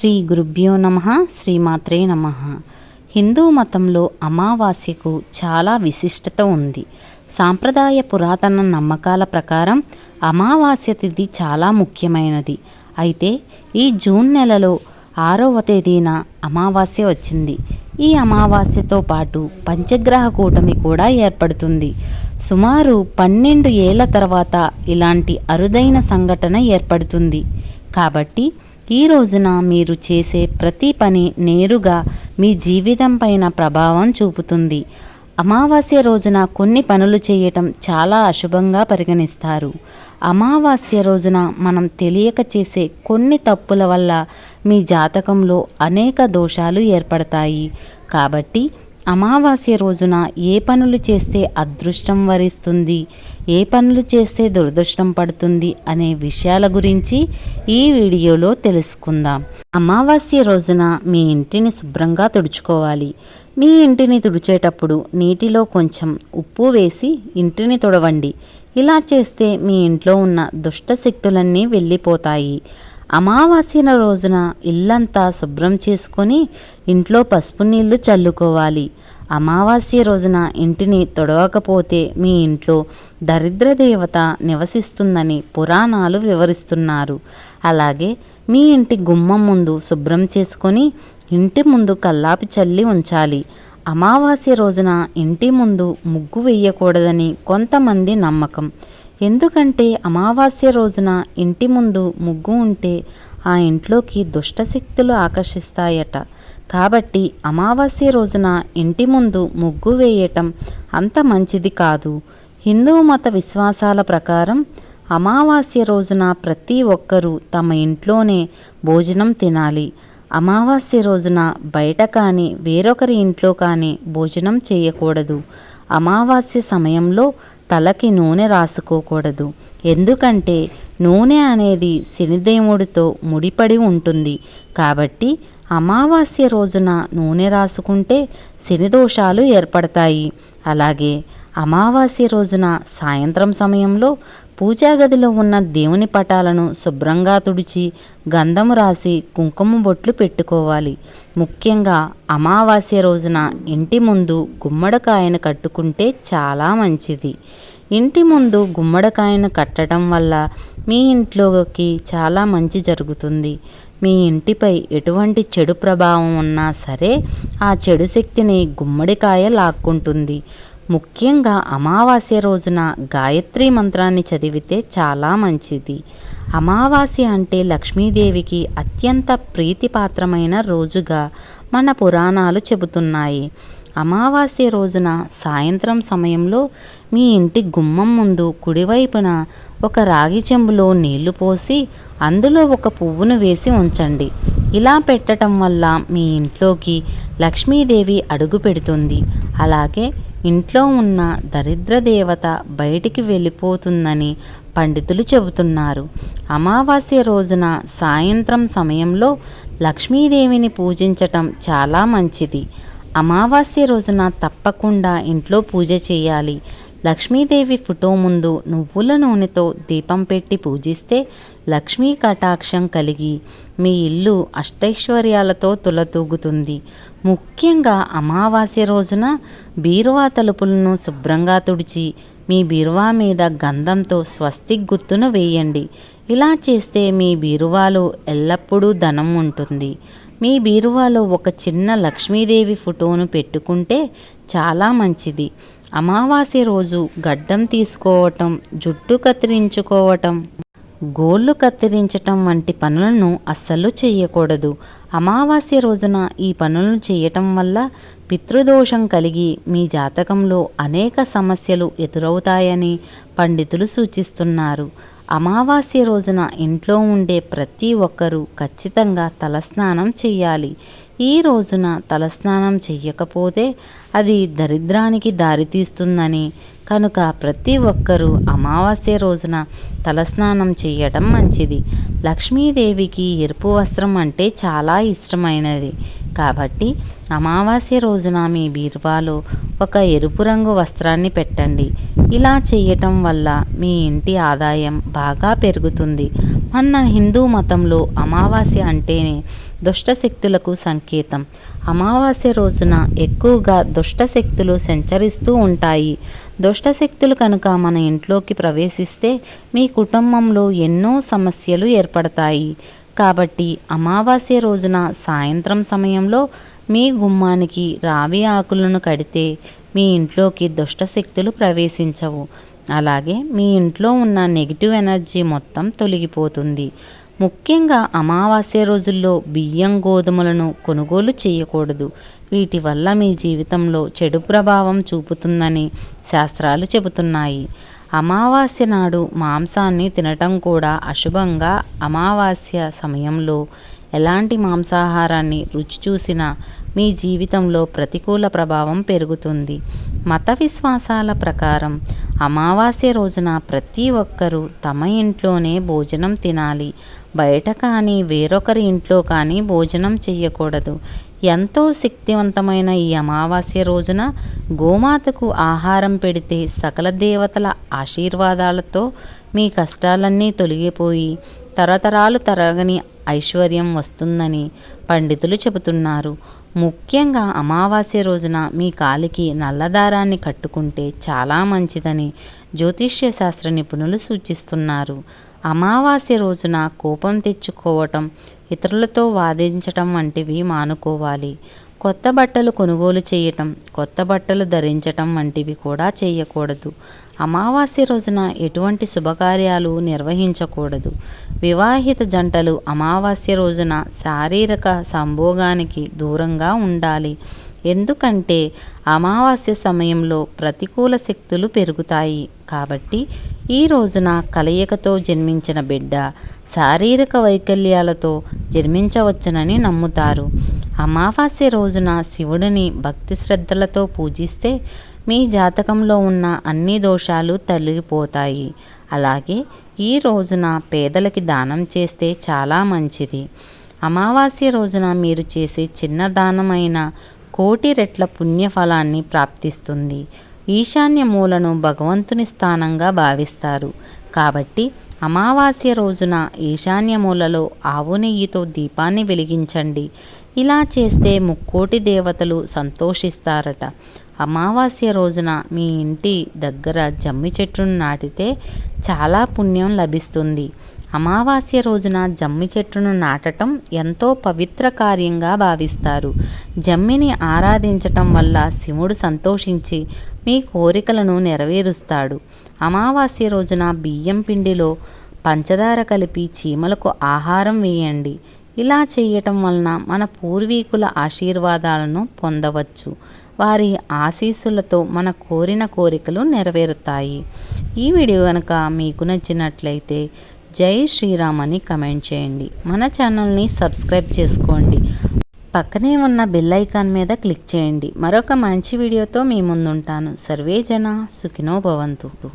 శ్రీ గురుభ్యో నమ శ్రీమాత్రే నమ. హిందూ మతంలో అమావాస్యకు చాలా విశిష్టత ఉంది. సాంప్రదాయ పురాతన నమ్మకాల ప్రకారం అమావాస్య తిథి చాలా ముఖ్యమైనది. అయితే ఈ జూన్ నెలలో ఆరవ తేదీన అమావాస్య వచ్చింది. ఈ అమావాస్యతో పాటు పంచగ్రహ కూటమి కూడా ఏర్పడుతుంది. సుమారు పన్నెండు ఏళ్ళ తర్వాత ఇలాంటి అరుదైన సంఘటన ఏర్పడుతుంది. కాబట్టి ఈ రోజున మీరు చేసే ప్రతి పని నేరుగా మీ జీవితం పైన ప్రభావం చూపుతుంది. అమావాస్య రోజున కొన్ని పనులు చేయటం చాలా అశుభంగా పరిగణిస్తారు. అమావాస్య రోజున మనం తెలియక చేసే కొన్ని తప్పుల వల్ల మీ జాతకంలో అనేక దోషాలు ఏర్పడతాయి. కాబట్టి అమావాస్య రోజున ఏ పనులు చేస్తే అదృష్టం వరిస్తుంది? ఏ పనులు చేస్తే దురదృష్టం పడుతుంది? అనే విషయాల గురించి ఈ వీడియోలో తెలుసుకుందాం. అమావాస్య రోజున మీ ఇంటిని శుభ్రంగా తుడుచుకోవాలి. మీ ఇంటిని తుడిచేటప్పుడు నీటిలో కొంచెం ఉప్పు వేసి ఇంటిని తుడవండి. ఇలా చేస్తే మీ ఇంట్లో ఉన్న దుష్ట శక్తులన్నీ వెళ్ళిపోతాయి. అమావాస్య రోజున ఇల్లంతా శుభ్రం చేసుకొని ఇంట్లో పసుపు నీళ్ళు చల్లుకోవాలి. అమావాస్య రోజున ఇంటిని తొడవకపోతే మీ ఇంట్లో దరిద్ర దేవత నివసిస్తుందని పురాణాలు వివరిస్తున్నారు. అలాగే మీ ఇంటి గుమ్మం ముందు శుభ్రం చేసుకొని ఇంటి ముందు కల్లాపి చల్లి ఉంచాలి. అమావాస్య రోజున ఇంటి ముందు ముగ్గు వేయకూడదని కొంతమంది నమ్మకం. ఎందుకంటే అమావాస్య రోజున ఇంటి ముందు ముగ్గు ఉంటే ఆ ఇంట్లోకి దుష్టశక్తులు ఆకర్షిస్తాయట. కాబట్టి అమావాస్య రోజున ఇంటి ముందు ముగ్గు వేయటం అంత మంచిది కాదు. హిందూ మత విశ్వాసాల ప్రకారం అమావాస్య రోజున ప్రతి ఒక్కరూ తమ ఇంట్లోనే భోజనం తినాలి. అమావాస్య రోజున బయట కానీ వేరొకరి ఇంట్లో కానీ భోజనం చేయకూడదు. అమావాస్య సమయంలో తలకి నూనె రాసుకోకూడదు. ఎందుకంటే నూనె అనేది శనిదేవుడితో ముడిపడి ఉంటుంది. కాబట్టి అమావాస్య రోజున నూనె రాసుకుంటే శని దోషాలు ఏర్పడతాయి. అలాగే అమావాస్య రోజున సాయంత్రం సమయంలో పూజా గదిలో ఉన్న దేవుని పటాలను శుభ్రంగా తుడిచి గంధము రాసి కుంకుమ బొట్లు పెట్టుకోవాలి. ముఖ్యంగా అమావాస్య రోజున ఇంటి ముందు గుమ్మడికాయను కట్టుకుంటే చాలా మంచిది. ఇంటి ముందు గుమ్మడికాయను కట్టడం వల్ల మీ ఇంట్లోకి చాలా మంచి జరుగుతుంది. మీ ఇంటిపై ఎటువంటి చెడు ప్రభావం ఉన్నా సరే ఆ చెడు శక్తిని గుమ్మడికాయ లాక్కుంటుంది. ముఖ్యంగా అమావాస్య రోజున గాయత్రి మంత్రాన్ని చదివితే చాలా మంచిది. అమావాస్య అంటే లక్ష్మీదేవికి అత్యంత ప్రీతిపాత్రమైన రోజుగా మన పురాణాలు చెబుతున్నాయి. అమావాస్య రోజున సాయంత్రం సమయంలో మీ ఇంటి గుమ్మం ముందు కుడివైపున ఒక రాగి చెంబులో నీళ్ళు పోసి అందులో ఒక పువ్వును వేసి ఉంచండి. ఇలా పెట్టడం వల్ల మీ ఇంట్లోకి లక్ష్మీదేవి అడుగు పెడుతుంది. అలాగే ఇంట్లో ఉన్న దరిద్ర దేవత బయటికి వెళ్ళిపోతుందని పండితులు చెబుతున్నారు. అమావాస్య రోజున సాయంత్రం సమయంలో లక్ష్మీదేవిని పూజించటం చాలా మంచిది. అమావాస్య రోజున తప్పకుండా ఇంట్లో పూజ చేయాలి. లక్ష్మీదేవి ఫోటో ముందు నువ్వుల నూనెతో దీపం పెట్టి పూజిస్తే లక్ష్మీ కటాక్షం కలిగి మీ ఇల్లు అష్టైశ్వర్యాలతో తులతూగుతుంది. ముఖ్యంగా అమావాస్య రోజున బీరువా తలుపులను శుభ్రంగా తుడిచి మీ బీరువా మీద గంధంతో స్వస్తిక్ గుర్తును వేయండి. ఇలా చేస్తే మీ బీరువాలో ఎల్లప్పుడూ ధనం ఉంటుంది. మీ బీరువాలో ఒక చిన్న లక్ష్మీదేవి ఫోటోను పెట్టుకుంటే చాలా మంచిది. అమావాస్య రోజు గడ్డం తీసుకోవటం జుట్టు కత్తిరించుకోవటం. గోళ్ళు కత్తిరించటం వంటి పనులను అస్సలు చేయకూడదు అమావాస్య రోజున ఈ పనులను చేయటం వల్ల పితృదోషం కలిగి మీ జాతకంలో అనేక సమస్యలు ఎదురవుతాయని పండితులు సూచిస్తున్నారు. అమావాస్య రోజున ఇంట్లో ఉండే ప్రతి ఒక్కరూ ఖచ్చితంగా తలస్నానం చేయాలి ఈ రోజున తలస్నానం చెయ్యకపోతే అది దరిద్రానికి దారితీస్తుందని కనుక ప్రతి ఒక్కరూ అమావాస్య రోజున తలస్నానం చేయటం మంచిది. లక్ష్మీదేవికి ఎరుపు వస్త్రం అంటే చాలా ఇష్టమైనది. కాబట్టి అమావాస్య రోజున మీ బీరువాలో ఒక ఎరుపు రంగు వస్త్రాన్ని పెట్టండి. ఇలా చేయటం వల్ల మీ ఇంటి ఆదాయం బాగా పెరుగుతుంది. మన హిందూ మతంలో అమావాస్య అంటేనే దుష్ట శక్తులకు సంకేతం. అమావాస్య రోజున ఎక్కువగా దుష్ట శక్తులు సంచరిస్తూ ఉంటాయి. దుష్ట శక్తులు కనుక మన ఇంట్లోకి ప్రవేశిస్తే మీ కుటుంబంలో ఎన్నో సమస్యలు ఏర్పడతాయి. కాబట్టి అమావాస్య రోజున సాయంత్రం సమయంలో మీ గుమ్మానికి రావి ఆకులను కడితే మీ ఇంట్లోకి దుష్ట శక్తులు ప్రవేశించవు. అలాగే మీ ఇంట్లో ఉన్న నెగిటివ్ ఎనర్జీ మొత్తం తొలగిపోతుంది. ముఖ్యంగా అమావాస్య రోజుల్లో బియ్యం గోధుమలను కొనుగోలు చేయకూడదు. వీటి వల్ల మీ జీవితంలో చెడు ప్రభావం చూపుతుందని శాస్త్రాలు చెబుతున్నాయి. అమావాస్య నాడు మాంసాన్ని తినటం కూడా అశుభంగా అమావాస్య సమయంలో ఎలాంటి మాంసాహారాన్ని రుచి చూసినా మీ జీవితంలో ప్రతికూల ప్రభావం పెరుగుతుంది. మత విశ్వాసాల ప్రకారం అమావాస్య రోజున ప్రతి ఒక్కరూ తమ ఇంట్లోనే భోజనం తినాలి. బయట కానీ వేరొకరి ఇంట్లో కానీ భోజనం చేయకూడదు ఎంతో శక్తివంతమైన ఈ అమావాస్య రోజున గోమాతకు ఆహారం పెడితే సకల దేవతల ఆశీర్వాదాలతో మీ కష్టాలన్నీ తొలగిపోయి తరతరాలు తరగని ఐశ్వర్యం వస్తుందని పండితులు చెబుతున్నారు. ముఖ్యంగా అమావాస్య రోజున మీ కాలికి నల్లదారాన్ని కట్టుకుంటే చాలా మంచిదని జ్యోతిష్య శాస్త్ర నిపుణులు సూచిస్తున్నారు. అమావాస్య రోజున కోపం తెచ్చుకోవటం ఇతరులతో వాదించటం వంటివి మానుకోవాలి. కొత్త బట్టలు కొనుగోలు చేయటం కొత్త బట్టలు ధరించటం వంటివి కూడా చేయకూడదు. అమావాస్య రోజున ఎటువంటి శుభకార్యాలు నిర్వహించకూడదు. వివాహిత జంటలు అమావాస్య రోజున శారీరక సంభోగానికి దూరంగా ఉండాలి. ఎందుకంటే అమావాస్య సమయంలో ప్రతికూల శక్తులు పెరుగుతాయి. కాబట్టి ఈ రోజున కలయికతో జన్మించిన బిడ్డ శారీరక వైకల్యాలతో జన్మించవచ్చునని నమ్ముతారు. అమావాస్య రోజున శివుడిని భక్తి శ్రద్ధలతో పూజిస్తే మీ జాతకంలో ఉన్న అన్ని దోషాలు తొలగిపోతాయి. అలాగే ఈ రోజున పేదలకి దానం చేస్తే చాలా మంచిది. అమావాస్య రోజున మీరు చేసే చిన్న దానమైన కోటి రెట్ల పుణ్యఫలాన్ని ప్రాప్తిస్తుంది. ఈశాన్య మూలను భగవంతుని స్థానంగా భావిస్తారు. కాబట్టి అమావాస్య రోజున ఈశాన్య మూలలో ఆవు నెయ్యితో దీపాన్ని వెలిగించండి. ఇలా చేస్తే ముక్కోటి దేవతలు సంతోషిస్తారట. అమావాస్య రోజున మీ ఇంటి దగ్గర జమ్మి చెట్టును నాటితే చాలా పుణ్యం లభిస్తుంది. అమావాస్య రోజున జమ్మి చెట్టును నాటటం ఎంతో పవిత్ర కార్యంగా భావిస్తారు. జమ్మిని ఆరాధించటం వల్ల శివుడు సంతోషించి మీ కోరికలను నెరవేరుస్తాడు. అమావాస్య రోజున బియ్యం పిండిలో పంచదార కలిపి చీమలకు ఆహారం వేయండి. ఇలా చేయటం వలన మన పూర్వీకుల ఆశీర్వాదాలను పొందవచ్చు. వారి ఆశీస్సులతో మన కోరిన కోరికలు నెరవేరుతాయి. ఈ వీడియో కనుక మీకు నచ్చినట్లయితే జై శ్రీరామ్ అని కమెంట్ చేయండి. మన ఛానల్ని సబ్స్క్రైబ్ చేసుకోండి. పక్కనే ఉన్న బెల్ ఐకాన్ మీద క్లిక్ చేయండి. మరొక మంచి వీడియోతో మీ ముందుంటాను. సర్వే జన సుఖినో భవంతు.